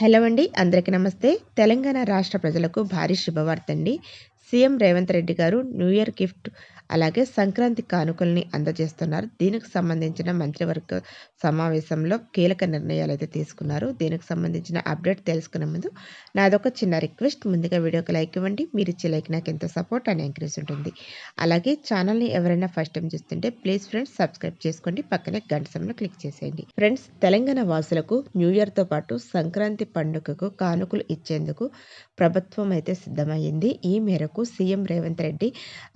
Hello అండి అందరికీ నమస్తే. తెలంగాణ రాష్ట్ర ప్రజలకు భారీ శుభవార్త అండి. సీఎం రేవంత్ రెడ్డి గారు న్యూ ఇయర్ గిఫ్ట్ అలాగే సంక్రాంతి కానుకల్ని అందజేస్తున్నారు. దీనికి సంబంధించిన మంత్రివర్గ సమావేశంలో కీలక నిర్ణయాలు అయితే తీసుకున్నారు. దీనికి సంబంధించిన అప్డేట్ తెలుసుకునే ముందు నాదొక చిన్న రిక్వెస్ట్. ముందుగా వీడియోకి లైక్ ఇవ్వండి. మీరు ఇచ్చే లైక్ నాకు ఎంతో సపోర్ట్ అని ఎంకరేజ్ ఉంటుంది. అలాగే ఛానల్ని ఎవరైనా ఫస్ట్ టైం చూస్తుంటే ప్లీజ్ ఫ్రెండ్స్ సబ్స్క్రైబ్ చేసుకోండి. పక్కనే గంట సమయంలో క్లిక్ చేసేయండి. ఫ్రెండ్స్ తెలంగాణ వాసులకు న్యూ ఇయర్తో పాటు సంక్రాంతి పండుగకు కానుకలు ఇచ్చేందుకు ప్రభుత్వం అయితే సిద్ధమైంది. ఈ మేరకు సీఎం రేవంత్ రెడ్డి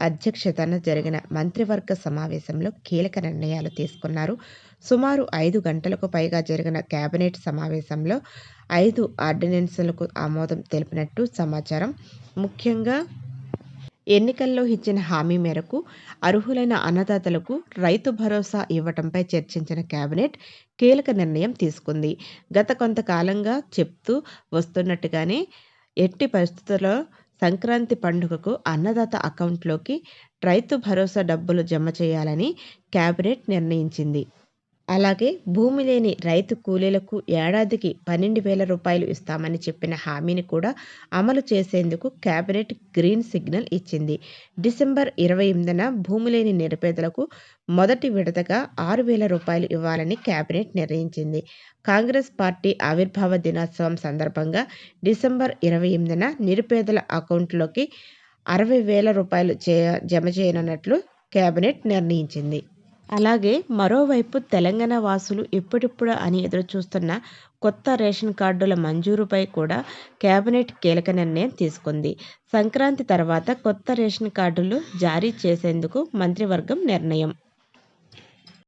అధ్యక్షతన జరిగిన మంత్రివర్గ సమావేశంలో కీలక నిర్ణయాలు తీసుకున్నారు. సుమారు ఐదు గంటలకు పైగా జరిగిన కేబినెట్ సమావేశంలో ఐదు ఆర్డినెన్సులకు ఆమోదం తెలిపినట్టు సమాచారం. ముఖ్యంగా ఎన్నికల్లో ఇచ్చిన హామీ మేరకు అర్హులైన అన్నదాతలకు రైతు భరోసా ఇవ్వటంపై చర్చించిన కేబినెట్ కీలక నిర్ణయం తీసుకుంది. గత కొంతకాలంగా చెప్తూ వస్తున్నట్టుగానే ఎట్టి పరిస్థితుల్లో సంక్రాంతి పండుగకు అన్నదాత అకౌంట్లోకి రైతు భరోసా డబ్బులు జమ చేయాలని కేబినెట్ నిర్ణయించింది. అలాగే భూమి లేని రైతు కూలీలకు ఏడాదికి పన్నెండు వేల రూపాయలు ఇస్తామని చెప్పిన హామీని కూడా అమలు చేసేందుకు కేబినెట్ గ్రీన్ సిగ్నల్ ఇచ్చింది. డిసెంబర్ ఇరవై ఎనిమిదిన భూమి లేని నిరుపేదలకు మొదటి విడతగా ఆరు వేల రూపాయలు ఇవ్వాలని కేబినెట్ నిర్ణయించింది. కాంగ్రెస్ పార్టీ ఆవిర్భావ దినోత్సవం సందర్భంగా డిసెంబర్ ఇరవై ఎనిమిదిన నిరుపేదల అకౌంట్లోకి అరవై వేల రూపాయలు చే జమ చేయనున్నట్లు కేబినెట్ నిర్ణయించింది. అలాగే మరోవైపు తెలంగాణ వాసులు ఇప్పుడిప్పుడు అని ఎదురుచూస్తున్న కొత్త రేషన్ కార్డుల మంజూరుపై కూడా కేబినెట్ కీలక నిర్ణయం తీసుకుంది. సంక్రాంతి తర్వాత కొత్త రేషన్ కార్డులు జారీ చేసేందుకు మంత్రివర్గం నిర్ణయం.